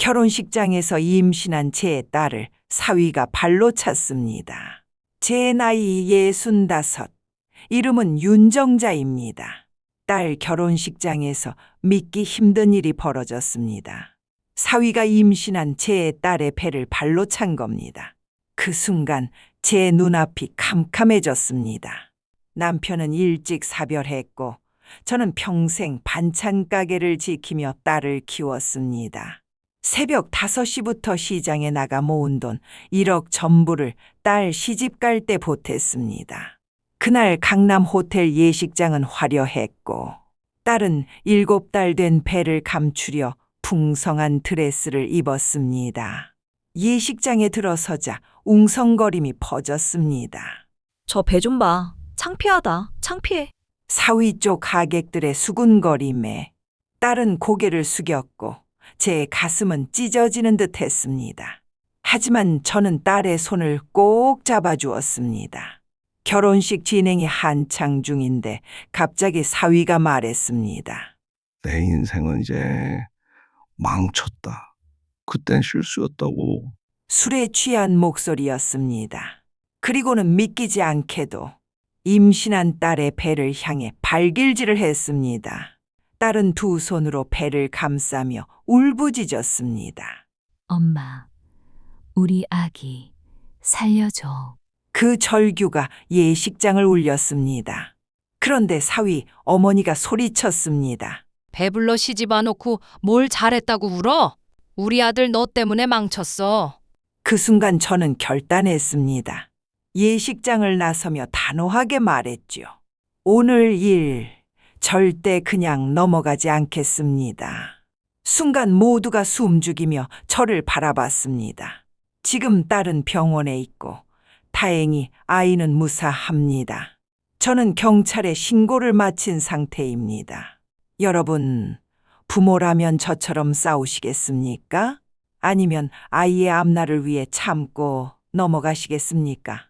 결혼식장에서 임신한 제 딸을 사위가 발로 찼습니다. 제 나이 예순다섯, 이름은 윤정자입니다. 딸 결혼식장에서 믿기 힘든 일이 벌어졌습니다. 사위가 임신한 제 딸의 배를 발로 찬 겁니다. 그 순간 제 눈앞이 캄캄해졌습니다. 남편은 일찍 사별했고 저는 평생 반찬 가게를 지키며 딸을 키웠습니다. 새벽 5시부터 시장에 나가 모은 돈 1억 전부를 딸 시집 갈 때 보탰습니다. 그날 강남 호텔 예식장은 화려했고 딸은 일곱 달된 배를 감추려 풍성한 드레스를 입었습니다. 예식장에 들어서자 웅성거림이 퍼졌습니다. 저 배 좀 봐. 창피하다. 창피해. 사위 쪽 하객들의 수군거림에 딸은 고개를 숙였고 제 가슴은 찢어지는 듯 했습니다. 하지만 저는 딸의 손을 꼭 잡아주었습니다. 결혼식 진행이 한창 중인데 갑자기 사위가 말했습니다. 내 인생은 이제 망쳤다. 그땐 실수였다고. 술에 취한 목소리였습니다. 그리고는 믿기지 않게도 임신한 딸의 배를 향해 발길질을 했습니다. 딸은 두 손으로 배를 감싸며 울부짖었습니다. 엄마, 우리 아기 살려줘. 그 절규가 예식장을 울렸습니다. 그런데 사위 어머니가 소리쳤습니다. 배불러 시집 와놓고 뭘 잘했다고 울어? 우리 아들 너 때문에 망쳤어. 그 순간 저는 결단했습니다. 예식장을 나서며 단호하게 말했죠. 오늘 일 절대 그냥 넘어가지 않겠습니다. 순간 모두가 숨죽이며 저를 바라봤습니다. 지금 딸은 병원에 있고 다행히 아이는 무사합니다. 저는 경찰에 신고를 마친 상태입니다. 여러분, 부모라면 저처럼 싸우시겠습니까? 아니면 아이의 앞날을 위해 참고 넘어가시겠습니까?